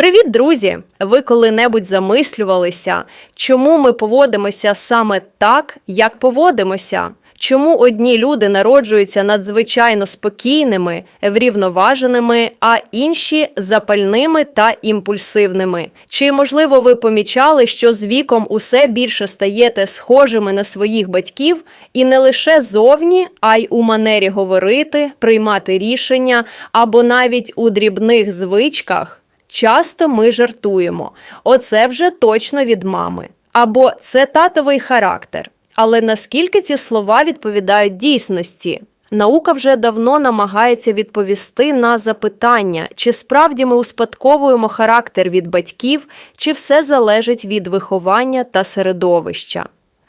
Привіт, друзі! Ви коли-небудь замислювалися, чому ми поводимося саме так, як поводимося? Чому одні люди народжуються надзвичайно спокійними, врівноваженими, а інші запальними та імпульсивними? Чи можливо ви помічали, що з віком усе більше стаєте схожими на своїх батьків, і не лише зовні, а й у манері говорити, приймати рішення або навіть у дрібних звичках? Часто ми жартуємо. Оце вже точно від мами. Або це татовий характер. Але наскільки ці слова відповідають дійсності? Наука вже давно намагається відповісти на запитання, чи справді ми успадковуємо характер від батьків, чи все залежить від виховання та середовища.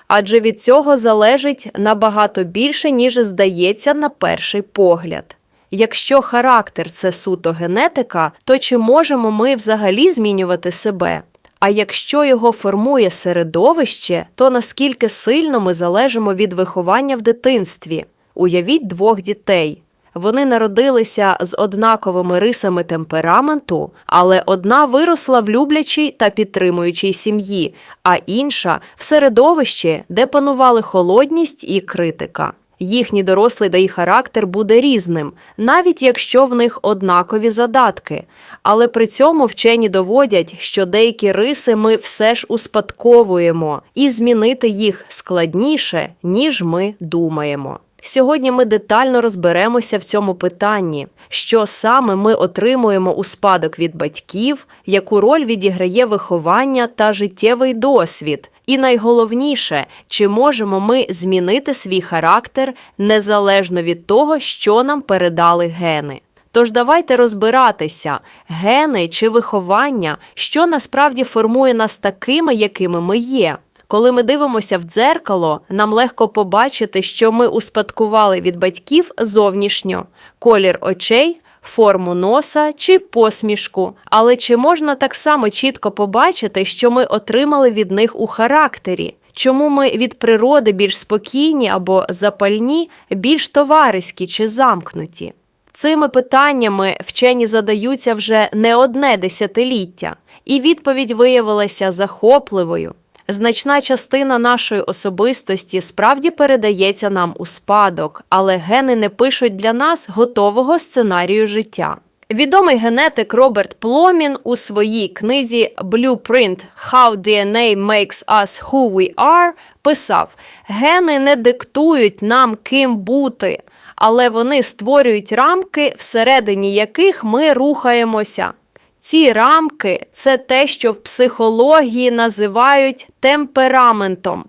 Адже від цього залежить набагато більше, ніж здається на перший погляд. Якщо характер це суто генетика, то чи можемо ми взагалі змінювати себе? А якщо його формує середовище, то наскільки сильно ми залежимо від виховання в дитинстві? Уявіть двох дітей. Вони народилися з однаковими рисами темпераменту, але одна виросла в люблячій та підтримуючій сім'ї, а інша в середовищі, де панували холодність і критика. Їхній дорослий да й характер буде різним, навіть якщо в них однакові задатки. Але при цьому вчені доводять, що деякі риси ми все ж успадковуємо, і змінити їх складніше, ніж ми думаємо. Сьогодні ми детально розберемося в цьому питанні, що саме ми отримуємо у спадок від батьків, яку роль відіграє виховання та життєвий досвід. І найголовніше, чи можемо ми змінити свій характер незалежно від того, що нам передали гени. Тож давайте розбиратися, гени чи виховання, що насправді формує нас такими, якими ми є. Коли ми дивимося в дзеркало, нам легко побачити, що ми успадкували від батьків зовнішньо колір очей, форму носа чи посмішку. Але чи можна так само чітко побачити, що ми отримали від них у характері? Чому ми від природи більш спокійні або запальні, більш товариські чи замкнуті? Цими питаннями вчені задаються вже не одне десятиліття, і відповідь виявилася захопливою. Значна частина нашої особистості справді передається нам у спадок, але гени не пишуть для нас готового сценарію життя. Відомий генетик Роберт Пломін у своїй книзі Blueprint How DNA Makes Us Who We Are писав: гени не диктують нам ким бути, але вони створюють рамки, всередині яких ми рухаємося. Ці рамки це те, що в психології називають темпераментом.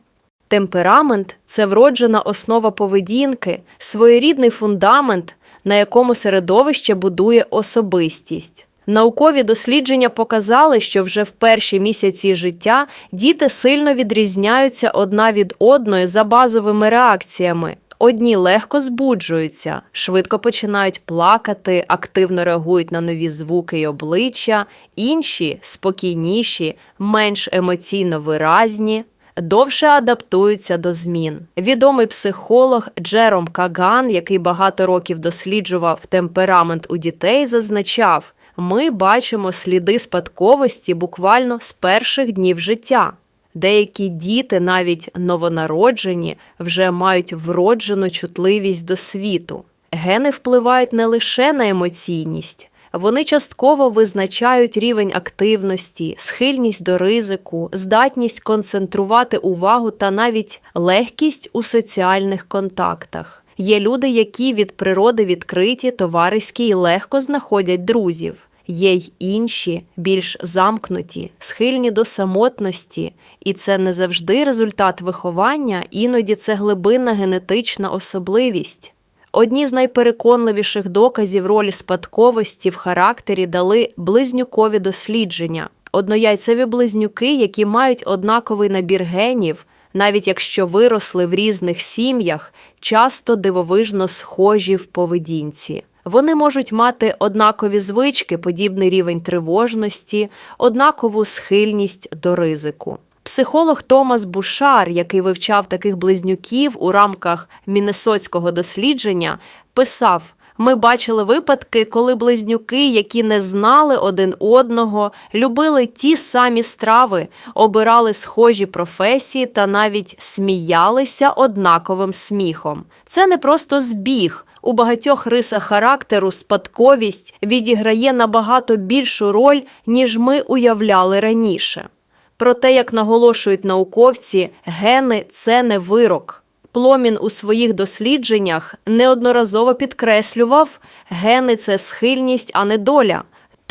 Темперамент це вроджена основа поведінки, своєрідний фундамент, на якому середовище будує особистість. Наукові дослідження показали, що вже в перші місяці життя діти сильно відрізняються одна від одної за базовими реакціями. Одні легко збуджуються, швидко починають плакати, активно реагують на нові звуки й обличчя, інші спокійніші, менш емоційно виразні, довше адаптуються до змін. Відомий психолог Джером Каган, який багато років досліджував темперамент у дітей, зазначав: ми бачимо сліди спадковості буквально з перших днів життя. Деякі діти, навіть новонароджені, вже мають вроджену чутливість до світу. Гени впливають не лише на емоційність, вони частково визначають рівень активності, схильність до ризику, здатність концентрувати увагу та навіть легкість у соціальних контактах. Є люди, які від природи відкриті, товариські і легко знаходять друзів. Є й інші, більш замкнуті, схильні до самотності, і це не завжди результат виховання, іноді це глибинна генетична особливість. Одні з найпереконливіших доказів ролі спадковості в характері дали близнюкові дослідження. Однояйцеві близнюки, які мають однаковий набір генів, навіть якщо виросли в різних сім'ях, часто дивовижно схожі в поведінці. Вони можуть мати однакові звички, подібний рівень тривожності, однакову схильність до ризику. Психолог Томас Бушар, який вивчав таких близнюків у рамках міннесотського дослідження, писав: Ми бачили випадки, коли близнюки, які не знали один одного, любили ті самі страви, обирали схожі професії та навіть сміялися однаковим сміхом. Це не просто збіг. У багатьох рисах характеру спадковість відіграє набагато більшу роль, ніж ми уявляли раніше. Проте, як наголошують науковці, гени це не вирок. Пломін у своїх дослідженнях неодноразово підкреслював, гени це схильність, а не доля.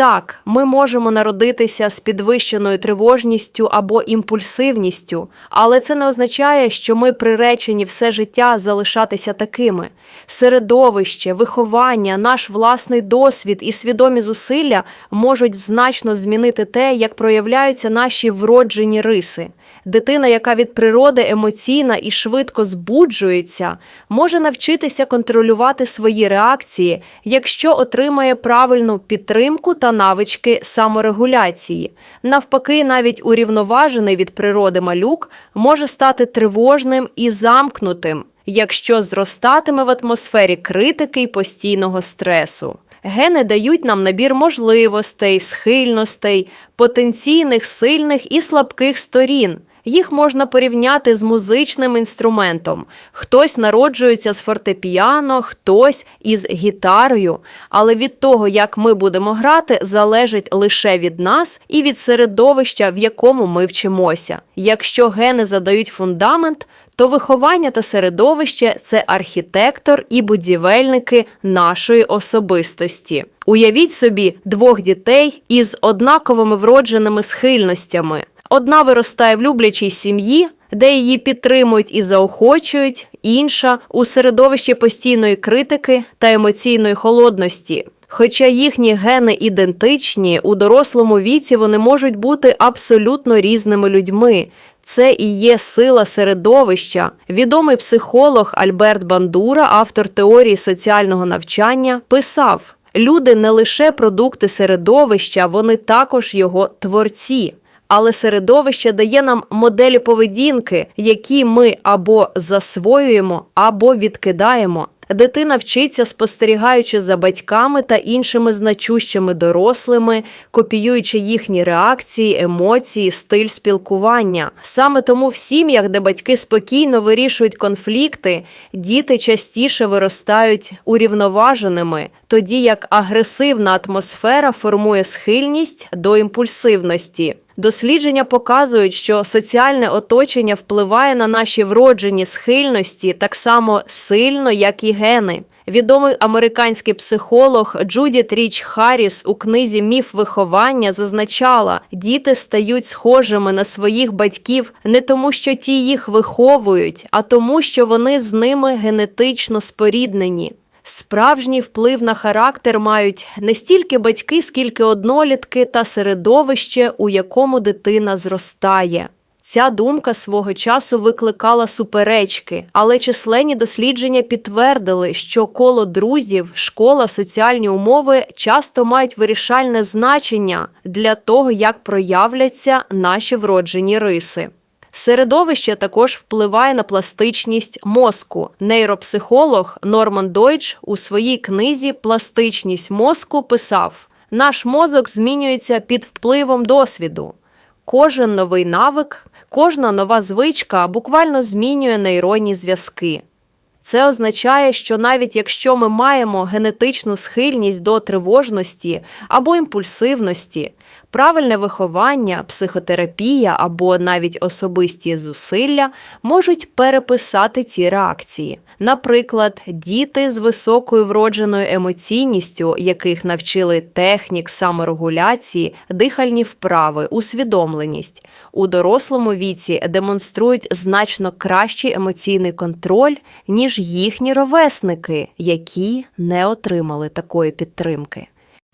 Так, ми можемо народитися з підвищеною тривожністю або імпульсивністю, але це не означає, що ми приречені все життя залишатися такими. Середовище, виховання, наш власний досвід і свідомі зусилля можуть значно змінити те, як проявляються наші вроджені риси. Дитина, яка від природи емоційна і швидко збуджується, може навчитися контролювати свої реакції, якщо отримає правильну підтримку та навички саморегуляції. Навпаки, навіть урівноважений від природи малюк може стати тривожним і замкнутим, якщо зростатиме в атмосфері критики й постійного стресу. Гени дають нам набір можливостей, схильностей, потенційних сильних і слабких сторін. Їх можна порівняти з музичним інструментом. Хтось народжується з фортепіано, хтось із гітарою. Але від того, як ми будемо грати, залежить лише від нас і від середовища, в якому ми вчимося. Якщо гени задають фундамент, то виховання та середовище це архітектор і будівельники нашої особистості. Уявіть собі двох дітей із однаковими вродженими схильностями. Одна виростає в люблячій сім'ї, де її підтримують і заохочують, інша у середовищі постійної критики та емоційної холодності. Хоча їхні гени ідентичні, у дорослому віці вони можуть бути абсолютно різними людьми. Це і є сила середовища. Відомий психолог Альберт Бандура, автор теорії соціального навчання, писав: люди не лише продукти середовища, вони також його творці. Але середовище дає нам моделі поведінки, які ми або засвоюємо, або відкидаємо. Дитина вчиться, спостерігаючи за батьками та іншими значущими дорослими, копіюючи їхні реакції, емоції, стиль спілкування. Саме тому в сім'ях, де батьки спокійно вирішують конфлікти, діти частіше виростають урівноваженими, тоді як агресивна атмосфера формує схильність до імпульсивності. Дослідження показують, що соціальне оточення впливає на наші вроджені схильності так само сильно, як і гени. Відомий американський психолог Джудіт Річ Харріс у книзі Міф виховання зазначала, діти стають схожими на своїх батьків не тому, що ті їх виховують, а тому, що вони з ними генетично споріднені. Справжній вплив на характер мають не стільки батьки, скільки однолітки та середовище, у якому дитина зростає. Ця думка свого часу викликала суперечки, але численні дослідження підтвердили, що коло друзів, школа, соціальні умови часто мають вирішальне значення для того, як проявляться наші вроджені риси. Середовище також впливає на пластичність мозку. Нейропсихолог Норман Дойч у своїй книзі Пластичність мозку писав: наш мозок змінюється під впливом досвіду. Кожен новий навик, кожна нова звичка буквально змінює нейронні зв'язки. Це означає, що навіть якщо ми маємо генетичну схильність до тривожності або імпульсивності, правильне виховання, психотерапія або навіть особисті зусилля можуть переписати ці реакції. Наприклад, діти з високою вродженою емоційністю, яких навчили технік саморегуляції, дихальні вправи, усвідомленість, у дорослому віці демонструють значно кращий емоційний контроль, ніж їхні ровесники, які не отримали такої підтримки.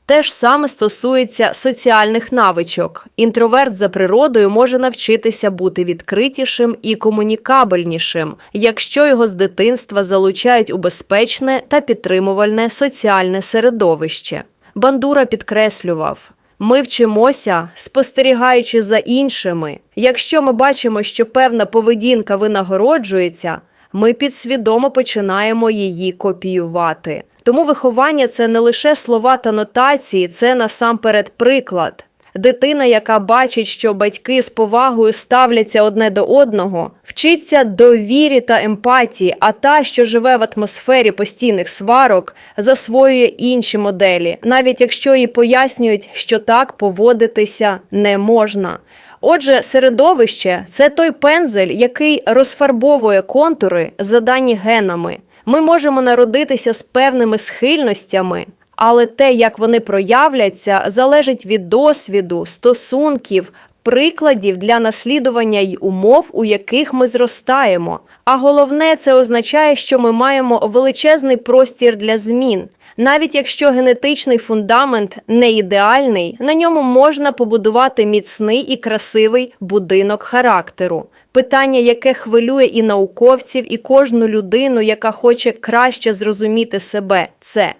Те ж саме стосується соціальних навичок. Інтроверт за природою може навчитися бути відкритішим і комунікабельнішим, якщо його з дитинства залучають у безпечне та підтримувальне соціальне середовище. Бандура підкреслював. Ми вчимося, спостерігаючи за іншими. Якщо ми бачимо, що певна поведінка винагороджується, ми підсвідомо починаємо її копіювати. Тому виховання це не лише слова та нотації, це насамперед приклад. Дитина, яка бачить, що батьки з повагою ставляться одне до одного, вчиться довірі та емпатії, а та, що живе в атмосфері постійних сварок, засвоює інші моделі, навіть якщо їй пояснюють, що так поводитися не можна. Отже, середовище це той пензель, який розфарбовує контури, задані генами. Ми можемо народитися з певними схильностями, але те, як вони проявляться, залежить від досвіду, стосунків, прикладів для наслідування й умов, у яких ми зростаємо. А головне, це означає, що ми маємо величезний простір для змін. Навіть якщо генетичний фундамент не ідеальний, на ньому можна побудувати міцний і красивий будинок характеру. Питання, яке хвилює і науковців, і кожну людину, яка хоче краще зрозуміти себе, це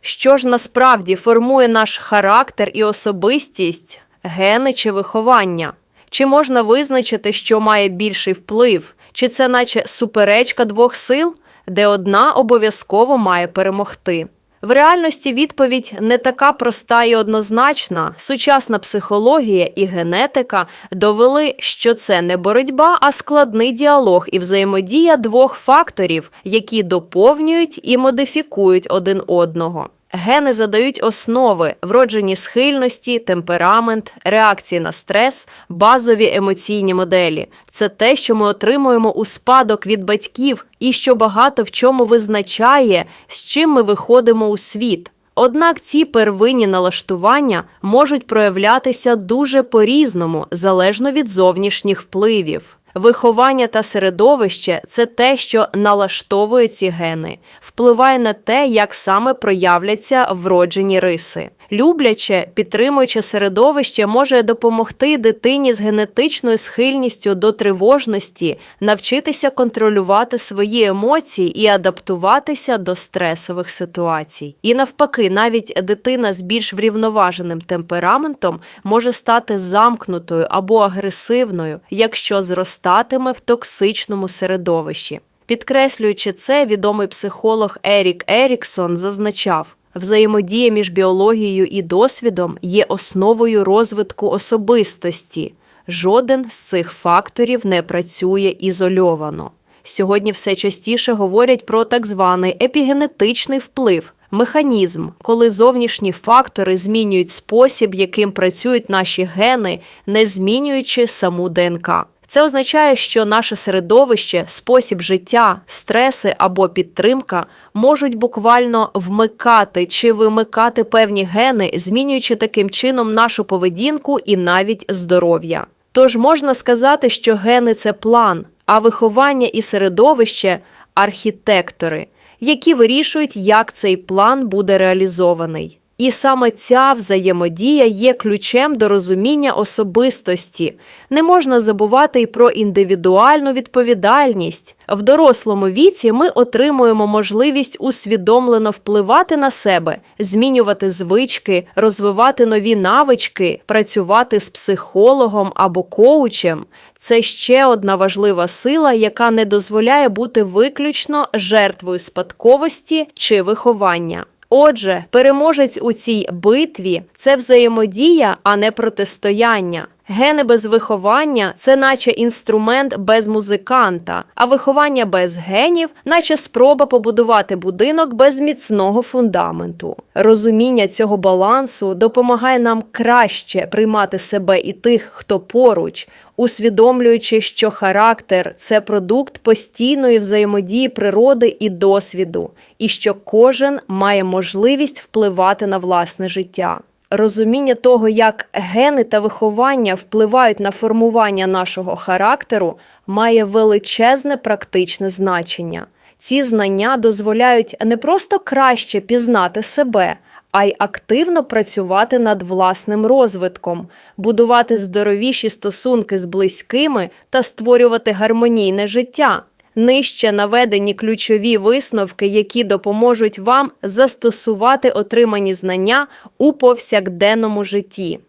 що ж насправді формує наш характер і особистість, гени чи виховання? Чи можна визначити, що має більший вплив? Чи це наче суперечка двох сил, де одна обов'язково має перемогти? В реальності відповідь не така проста і однозначна. Сучасна психологія і генетика довели, що це не боротьба, а складний діалог і взаємодія двох факторів, які доповнюють і модифікують один одного. Гени задають основи, вроджені схильності, темперамент, реакції на стрес, базові емоційні моделі. Це те, що ми отримуємо у спадок від батьків, і що багато в чому визначає, з чим ми виходимо у світ. Однак ці первинні налаштування можуть проявлятися дуже по-різному, залежно від зовнішніх впливів. Виховання та середовище це те, що налаштовує ці гени, впливає на те, як саме проявляться вроджені риси. Любляче, підтримуюче середовище може допомогти дитині з генетичною схильністю до тривожності навчитися контролювати свої емоції і адаптуватися до стресових ситуацій. І навпаки, навіть дитина з більш врівноваженим темпераментом може стати замкнутою або агресивною, якщо зростатиме в токсичному середовищі. Підкреслюючи це, відомий психолог Ерік Еріксон зазначав. Взаємодія між біологією і досвідом є основою розвитку особистості. Жоден з цих факторів не працює ізольовано. Сьогодні все частіше говорять про так званий епігенетичний вплив, механізм, коли зовнішні фактори змінюють спосіб, яким працюють наші гени, не змінюючи саму ДНК. Це означає, що наше середовище, спосіб життя, стреси або підтримка можуть буквально вмикати чи вимикати певні гени, змінюючи таким чином нашу поведінку і навіть здоров'я. Тож можна сказати, що гени це план, а виховання і середовище архітектори, які вирішують, як цей план буде реалізований. І саме ця взаємодія є ключем до розуміння особистості. Не можна забувати й про індивідуальну відповідальність. В дорослому віці ми отримуємо можливість усвідомлено впливати на себе, змінювати звички, розвивати нові навички, працювати з психологом або коучем. Це ще одна важлива сила, яка не дозволяє бути виключно жертвою спадковості чи виховання. Отже, переможець у цій битві це взаємодія, а не протистояння. Гени без виховання це наче інструмент без музиканта, а виховання без генів, наче спроба побудувати будинок без міцного фундаменту. Розуміння цього балансу допомагає нам краще приймати себе і тих, хто поруч, усвідомлюючи, що характер це продукт постійної взаємодії природи і досвіду, і що кожен має можливість впливати на власне життя. Розуміння того, як гени та виховання впливають на формування нашого характеру, має величезне практичне значення. Ці знання дозволяють не просто краще пізнати себе, а й активно працювати над власним розвитком, будувати здоровіші стосунки з близькими та створювати гармонійне життя. Нижче наведені ключові висновки, які допоможуть вам застосувати отримані знання у повсякденному житті.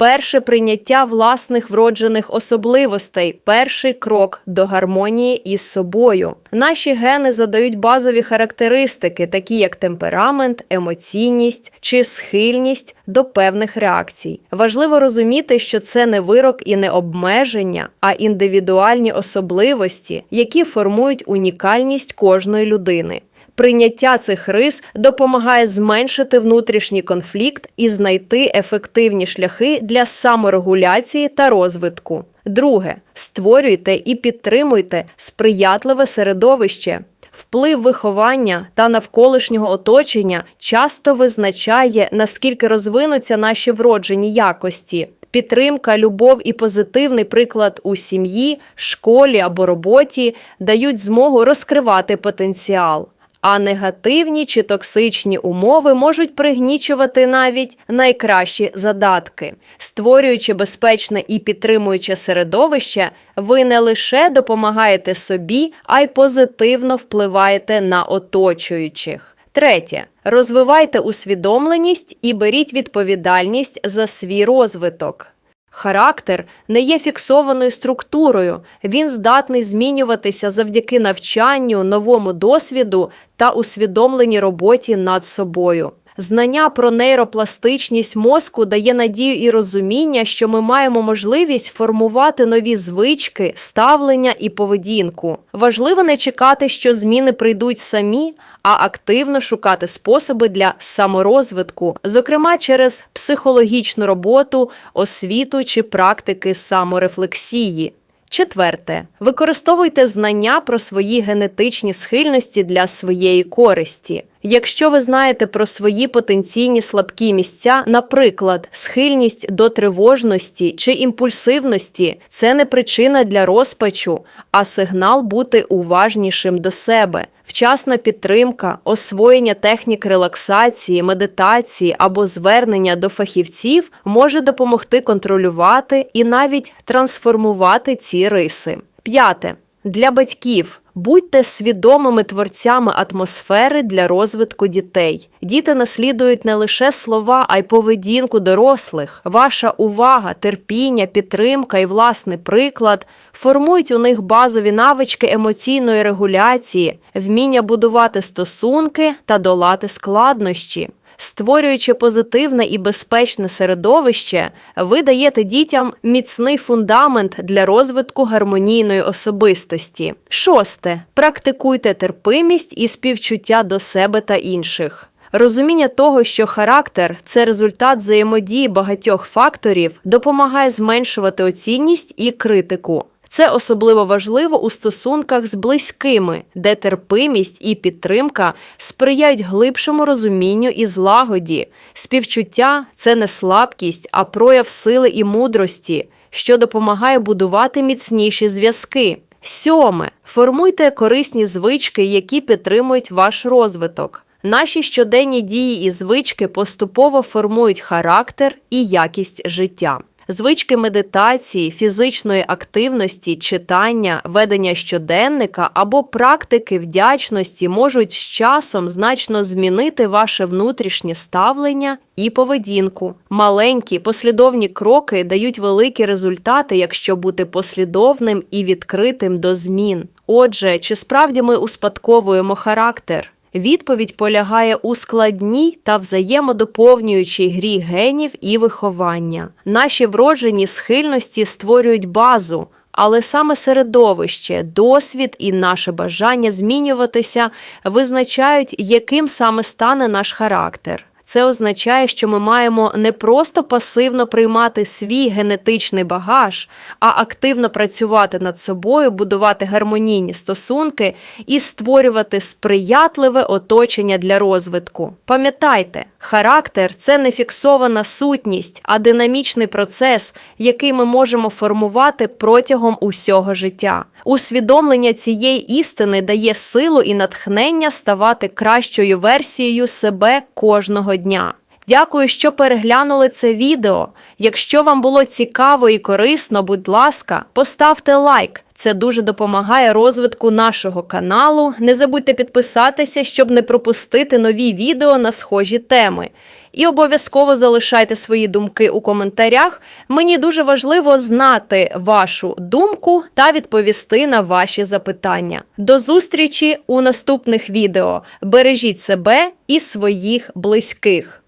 Перше прийняття власних вроджених особливостей, перший крок до гармонії із собою. Наші гени задають базові характеристики, такі як темперамент, емоційність чи схильність до певних реакцій. Важливо розуміти, що це не вирок і не обмеження, а індивідуальні особливості, які формують унікальність кожної людини. Прийняття цих рис допомагає зменшити внутрішній конфлікт і знайти ефективні шляхи для саморегуляції та розвитку. Друге, створюйте і підтримуйте сприятливе середовище. Вплив виховання та навколишнього оточення часто визначає, наскільки розвинуться наші вроджені якості. Підтримка, любов і позитивний приклад у сім'ї, школі або роботі дають змогу розкривати потенціал. А негативні чи токсичні умови можуть пригнічувати навіть найкращі задатки. Створюючи безпечне і підтримуюче середовище, ви не лише допомагаєте собі, а й позитивно впливаєте на оточуючих. Третє. Розвивайте усвідомленість і беріть відповідальність за свій розвиток. Характер не є фіксованою структурою, він здатний змінюватися завдяки навчанню, новому досвіду та усвідомленій роботі над собою. Знання про нейропластичність мозку дає надію і розуміння, що ми маємо можливість формувати нові звички, ставлення і поведінку. Важливо не чекати, що зміни прийдуть самі, а активно шукати способи для саморозвитку, зокрема через психологічну роботу, освіту чи практики саморефлексії. Четверте, використовуйте знання про свої генетичні схильності для своєї користі. Якщо ви знаєте про свої потенційні слабкі місця, наприклад, схильність до тривожності чи імпульсивності, це не причина для розпачу, а сигнал бути уважнішим до себе. Вчасна підтримка, освоєння технік релаксації, медитації або звернення до фахівців може допомогти контролювати і навіть трансформувати ці риси. П'яте. Для батьків будьте свідомими творцями атмосфери для розвитку дітей. Діти наслідують не лише слова, а й поведінку дорослих. Ваша увага, терпіння, підтримка і власний приклад формують у них базові навички емоційної регуляції, вміння будувати стосунки та долати складнощі. Створюючи позитивне і безпечне середовище, ви даєте дітям міцний фундамент для розвитку гармонійної особистості. Шосте. Практикуйте терпимість і співчуття до себе та інших. Розуміння того, що характер це результат взаємодії багатьох факторів, допомагає зменшувати оцінність і критику. Це особливо важливо у стосунках з близькими, де терпимість і підтримка сприяють глибшому розумінню і злагоді. Співчуття це не слабкість, а прояв сили і мудрості, що допомагає будувати міцніші зв'язки. Сьоме. Формуйте корисні звички, які підтримують ваш розвиток. Наші щоденні дії і звички поступово формують характер і якість життя. Звички медитації, фізичної активності, читання, ведення щоденника або практики вдячності можуть з часом значно змінити ваше внутрішнє ставлення і поведінку. Маленькі послідовні кроки дають великі результати, якщо бути послідовним і відкритим до змін. Отже, чи справді ми успадковуємо характер? Відповідь полягає у складній та взаємодоповнюючій грі генів і виховання. Наші вроджені схильності створюють базу, але саме середовище, досвід і наше бажання змінюватися визначають, яким саме стане наш характер. Це означає, що ми маємо не просто пасивно приймати свій генетичний багаж, а активно працювати над собою, будувати гармонійні стосунки і створювати сприятливе оточення для розвитку. Пам'ятайте, характер це не фіксована сутність, а динамічний процес, який ми можемо формувати протягом усього життя. Усвідомлення цієї істини дає силу і натхнення ставати кращою версією себе кожного дня. Дякую, що переглянули це відео. Якщо вам було цікаво і корисно, будь ласка, поставте лайк. Це дуже допомагає розвитку нашого каналу. Не забудьте підписатися, щоб не пропустити нові відео на схожі теми. І обов'язково залишайте свої думки у коментарях. Мені дуже важливо знати вашу думку та відповісти на ваші запитання. До зустрічі у наступних відео. Бережіть себе і своїх близьких.